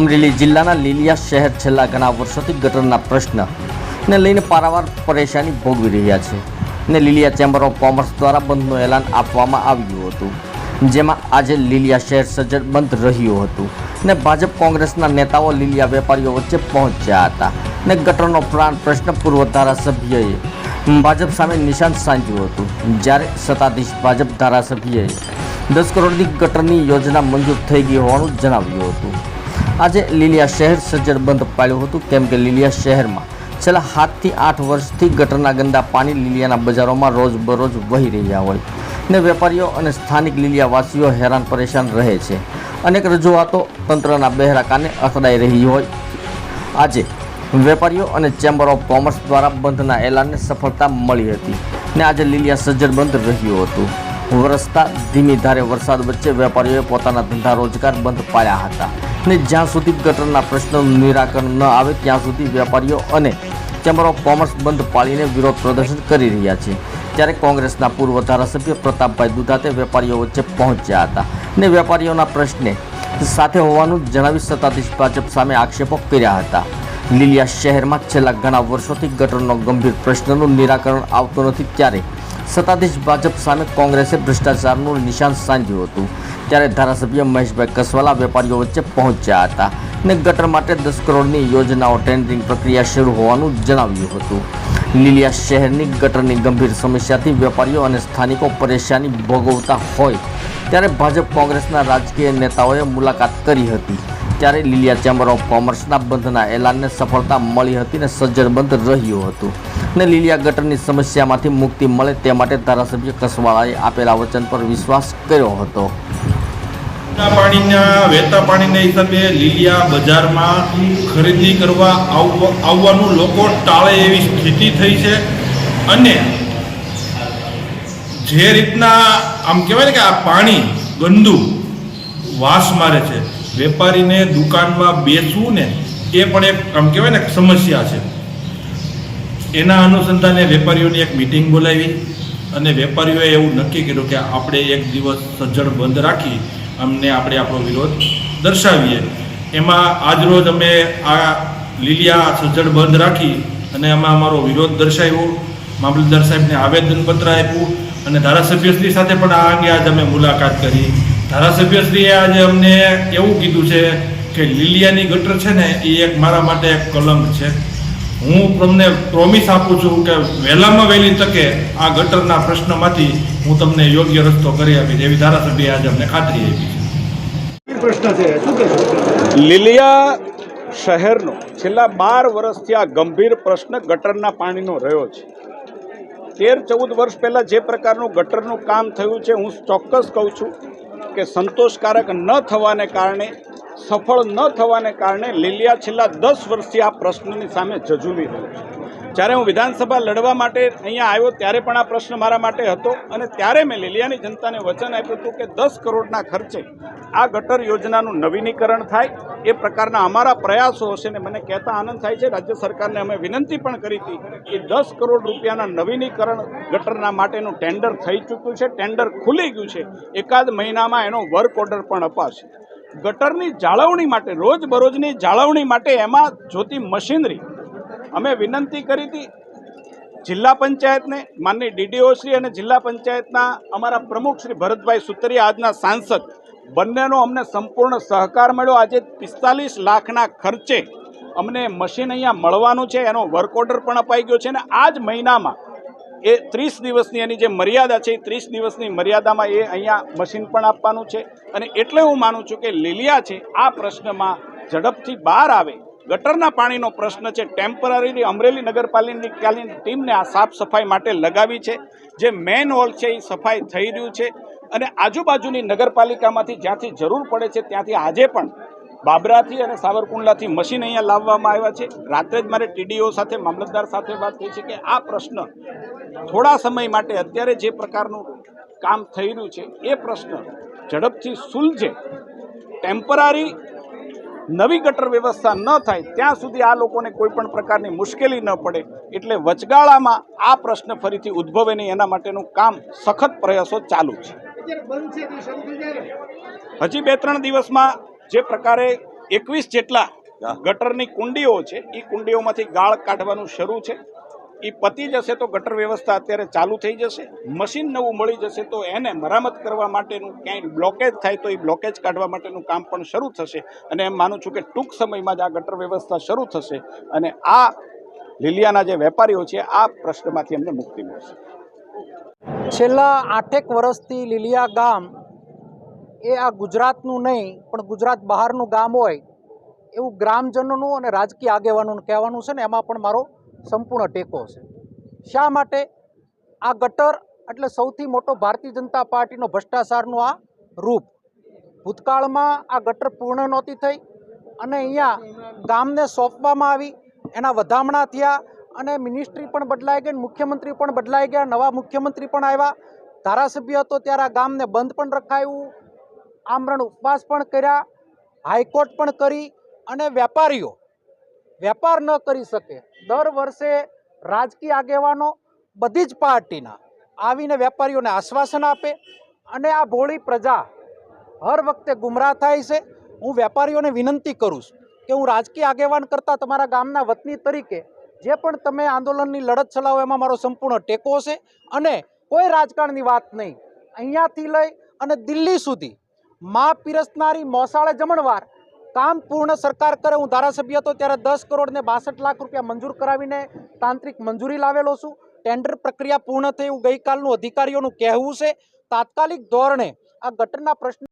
અમરેલી જિલ્લાના લીલિયા શહેર છેલ્લા ઘણા વર્ષોથી ગટરના પ્રશ્નને લઈને પારાવાર પરેશાની ભોગવી રહ્યા છે ને લીલિયા ચેમ્બર ઓફ કોમર્સ દ્વારા બંધનું એલાન આપવામાં આવ્યું હતું, જેમાં આજે લીલિયા શહેર સજ્જડ બંધ રહ્યું હતું ને ભાજપ કોંગ્રેસના નેતાઓ લીલિયા વેપારીઓ વચ્ચે પહોંચ્યા હતા ને ગટરનો પ્રાણ પ્રશ્ન પૂર્વ ધારાસભ્યએ ભાજપ સામે નિશાન સાંધ્યું હતું, જ્યારે સત્તાધીશ ભાજપ ધારાસભ્યએ દસ કરોડની ગટરની યોજના મંજૂર થઈ ગઈ હોવાનું જણાવ્યું હતું. આજે લીલિયા શહેર સજ્જડ બંધ પાડ્યું હતું. કેમ કે લીલિયા શહેરમાં છેલ્લા સાતથી આઠ વર્ષથી ગટરના ગંદા પાણી લીલિયાના બજારોમાં રોજબરોજ વહી રહ્યા હોય ને વેપારીઓ અને સ્થાનિક લીલિયાવાસીઓ હેરાન પરેશાન રહે છે. અનેક રજૂઆતો તંત્રના બહેરા કાને અથડાઈ રહી હોય. આજે વેપારીઓ અને ચેમ્બર ઓફ કોમર્સ દ્વારા બંધના એલાનને સફળતા મળી હતી ને આજે લીલિયા સજ્જડ બંધ રહ્યું હતું. વરસતા ધીમી ધારે વરસાદ વચ્ચે વેપારીઓએ પોતાના ધંધા રોજગાર બંધ પાડ્યા હતા. ને જ્યાં સુધી ગટરના પ્રશ્નનું નિરાકરણ ન આવે, ત્યાં સુધી વેપારીઓ અને ચેમ્બર ઓફ કોમર્સ બંધ પાળીને વિરોધ પ્રદર્શન કરી રહ્યા છે. ત્યારે કોંગ્રેસના પૂર્વ ધારાસભ્ય પ્રતાપભાઈ દુધાતે વેપારીઓ વચ્ચે પહોંચ્યા હતા ને વેપારીઓના પ્રશ્ને સાથે હોવાનું જણાવી સત્તાધીશ ભાજપ સામે આક્ષેપો કર્યા હતા. લીલિયા શહેરમાં છેલ્લા ઘણા વર્ષોથી ગટરનો ગંભીર પ્રશ્નનું નિરાકરણ આવતું નથી. ત્યારે સત્તાધીશ ભાજપ સામે કોંગ્રેસે ભ્રષ્ટાચારનું નિશાન સાંધ્યું હતું. ત્યારે ધારાસભ્ય મહેશભાઈ કસવાલા વેપારીઓ વચ્ચે પહોંચ્યા હતા ને ગટર માટે દસ કરોડની યોજનાઓ ટેન્ડરિંગ પ્રક્રિયા શરૂ હોવાનું જણાવ્યું હતું. લીલિયા શહેરની ગટરની ગંભીર સમસ્યાથી વેપારીઓ અને સ્થાનિકો પરેશાની ભોગવતા હોય ત્યારે ભાજપ કોંગ્રેસના રાજકીય નેતાઓએ મુલાકાત કરી હતી. ત્યારે લીલિયા ચેમ્બર ઓફ કોમર્સના બંધના એલાનને સફળતા મળી હતી ને સજ્જડ બંધ રહ્યું હતું. ને લીલિયા ગટરની સમસ્યામાંથી મુક્તિ મળે તે માટે ધારાસભ્ય કસવાળાએ આપેલા વચન પર વિશ્વાસ કર્યો હતો. પાણીના, વહેતા પાણીના હિસાબે લીલિયા બજારમાં ખરીદી કરવા આવવાનું લોકો ટાળે એવી સ્થિતિ થઈ છે. અને જે રીતના આમ કહેવાય ને કે આ પાણી, ગંદુ વાસ મારે છે, વેપારીને દુકાનમાં બેસવું ને એ પણ એક આમ કહેવાય ને સમસ્યા છે. એના અનુસંધાને વેપારીઓની એક મિટિંગ બોલાવી અને વેપારીઓએ એવું નક્કી કર્યું કે આપણે એક દિવસ સજ્જડ બંધ રાખી અમને આપણે આપણો વિરોધ દર્શાવીએ. એમાં આજરોજ અમે આ લીલિયા સજ્જડ બંધ રાખી અને એમાં અમારો વિરોધ દર્શાવ્યો. મામલતદાર સાહેબને આવેદનપત્ર આપ્યું અને ધારાસભ્યશ્રી સાથે પણ આ અંગે આજે અમે મુલાકાત કરી. ધારાસભ્યશ્રીએ આજે અમને એવું કીધું છે કે લીલિયાની ગટર છે ને એ એક મારા માટે એક કલંક છે. હું તમને પ્રોમિસ આપું છું કે વહેલામાં વહેલી તકે આ ગટરના પ્રશ્નમાંથી હું તમને યોગ્ય રસ્તો કરી આપીશ. એવી ધારાસભ્ય આજે અમને ખાતરી આપી છે. પ્રશ્ન છે. શું લીલિયા શહેરનો છેલ્લા બાર વર્ષથી આ ગંભીર પ્રશ્ન ગટરના પાણીનો રહ્યો છે. તેર ચૌદ વર્ષ પહેલાં જે પ્રકારનું ગટરનું કામ થયું છે હું ચોક્કસ કહું છું કે સંતોષકારક ન થવાને કારણે, સફળ ન થવાને કારણે લીલિયા છેલ્લા દસ વર્ષથી આ પ્રશ્નની સામે જજુમી રહ્યું છે. જ્યારે હું વિધાનસભા લડવા માટે અહીંયા આવ્યો, ત્યારે પણ આ પ્રશ્ન મારા માટે હતો અને ત્યારે મેં લીલિયાની જનતાને વચન આપ્યું હતું કે દસ કરોડના ખર્ચે આ ગટર યોજનાનું નવીનીકરણ થાય. એ પ્રકારના અમારા પ્રયાસો હશે ને મને કહેતા આનંદ થાય છે. રાજ્ય સરકારને અમે વિનંતી પણ કરી હતી કે દસ કરોડ રૂપિયાના નવીનીકરણ ગટરના માટેનું ટેન્ડર થઈ ચૂક્યું છે. ટેન્ડર ખુલી ગયું છે. એકાદ મહિનામાં એનો વર્ક ઓર્ડર પણ અપાશે. ગટરની જાળવણી માટે, રોજબરોજની જાળવણી માટે એમાં જોતી મશીનરી અમે વિનંતી કરી હતી જિલ્લા પંચાયતને, માનની ડીડીઓશ્રી અને જિલ્લા પંચાયતના અમારા પ્રમુખ શ્રી ભરતભાઈ સુતરિયા, આજના સાંસદ, બંનેનો અમને સંપૂર્ણ સહકાર મળ્યો. આજે પિસ્તાલીસ લાખના ખર્ચે અમને મશીન અહીંયા મળવાનું છે, એનો વર્ક ઓર્ડર પણ અપાઈ ગયો છે અને આ જ મહિનામાં એ ત્રીસ દિવસની એની જે મર્યાદા છે, એ ત્રીસ દિવસની મર્યાદામાં એ અહીંયા મશીન પણ આપવાનું છે. અને એટલે હું માનું છું કે લીલિયા છે, આ પ્રશ્નમાં ઝડપથી બહાર આવે ગટરના પાણીનો પ્રશ્ન છે. ટેમ્પરરીલી અમરેલી નગરપાલિકાની ટીમને આ સાફ સફાઈ માટે લગાવી છે. જે મેન હોલ છે, એ સફાઈ થઈ રહ્યું છે. અને આજુબાજુની નગરપાલિકામાંથી જ્યાંથી જરૂર પડે છે, ત્યાંથી આજે પણ બાબરાથી અને સાવરકુંડલાથી મશીન અહીંયા લાવવામાં આવ્યા છે. રાત્રે જ મારે ટીડીઓ સાથે, મામલતદાર સાથે વાત થઈ છે કે આ પ્રશ્ન થોડા સમય માટે અત્યારે જે પ્રકારનું કામ થઈ રહ્યું છે, એ પ્રશ્ન ઝડપથી સુલઝે. ટેમ્પરરી નવી ગટર વ્યવસ્થા ન થાય ત્યાં સુધી આ લોકોને કોઈ પણ પ્રકારની મુશ્કેલી ન પડે. એટલે વચગાળામાં આ પ્રશ્ન ફરીથી ઉદ્ભવે નહીં એના માટેનું કામ સખત પ્રયાસો ચાલુ છે. અત્યારે બંધ છે તે શરૂ થઈ જાય ને. હજી બે ત્રણ દિવસમાં જે પ્રકારે એકવીસ જેટલા ગટરની કુંડીઓ છે એ કુંડીઓમાંથી ગાળ કાઢવાનું શરૂ છે. એ પતી જશે તો ગટર વ્યવસ્થા અત્યારે ચાલુ થઈ જશે. મશીન નવું મળી જશે તો એને મરામત કરવા માટેનું ક્યાંય બ્લોકેજ થાય તો એ બ્લોકેજ કાઢવા માટેનું કામ પણ શરૂ થશે. અને એમ માનું છું કે ટૂંક સમયમાં જ આ ગટર વ્યવસ્થા શરૂ થશે અને આ લીલિયાના જે વેપારીઓ છે, આ પ્રશ્નમાંથી એમને મુક્તિ મળશે. છેલ્લા આઠેક વર્ષથી લીલિયા ગામ એ આ ગુજરાતનું નહીં, પણ ગુજરાત બહારનું ગામ હોય એવું ગ્રામજનોનું અને રાજકીય આગેવાનોનું કહેવાનું છે ને, એમાં પણ મારો સંપૂર્ણ ટેકો છે શા માટે? આ ગટર એટલે સૌથી મોટો ભારતીય જનતા પાર્ટીનો ભ્રષ્ટાચારનું આ રૂપ. ભૂતકાળમાં આ ગટર પૂર્ણ નહોતી થઈ અને અહીંયા ગામને સોંપવામાં આવી, એના વધામણા થયા અને મિનિસ્ટ્રી પણ બદલાઈ ગઈ, મુખ્યમંત્રી પણ બદલાઈ ગયા, નવા મુખ્યમંત્રી પણ આવ્યા. ધારાસભ્ય હતો ત્યારે આ ગામને બંધ પણ રખાયું, આમરણ ઉપવાસ પણ કર્યા, હાઈકોર્ટ પણ કરી અને વેપારીઓ વેપાર ન કરી શકે. દર વર્ષે રાજકીય આગેવાનો બધી જ પાર્ટીના આવીને વેપારીઓને આશ્વાસન આપે અને આ ભોળી પ્રજા હર વખતે ગુમરાહ થાય છે. હું વેપારીઓને વિનંતી કરું છું કે હું રાજકીય આગેવાન કરતાં તમારા ગામના વતની તરીકે જે પણ તમે આંદોલનની લડત ચલાવો એમાં મારો સંપૂર્ણ ટેકો છે અને કોઈ રાજકારણની વાત નહીં. અહીંયાથી લઈ અને દિલ્હી સુધી મા પીરસનારી મોસાળે જમણવાર કામ પૂર્ણ સરકાર કરે, હું ધારાસભ્ય હતો, ત્યારે દસ કરોડ ને બાસઠ લાખ રૂપિયા મંજૂર કરાવીને તાંત્રિક મંજૂરી લાવેલો છું. ટેન્ડર પ્રક્રિયા પૂર્ણ થઈ એવું ગઈકાલનું અધિકારીઓનું કહેવું છે. તાત્કાલિક ધોરણે આ ગટરના પ્રશ્ન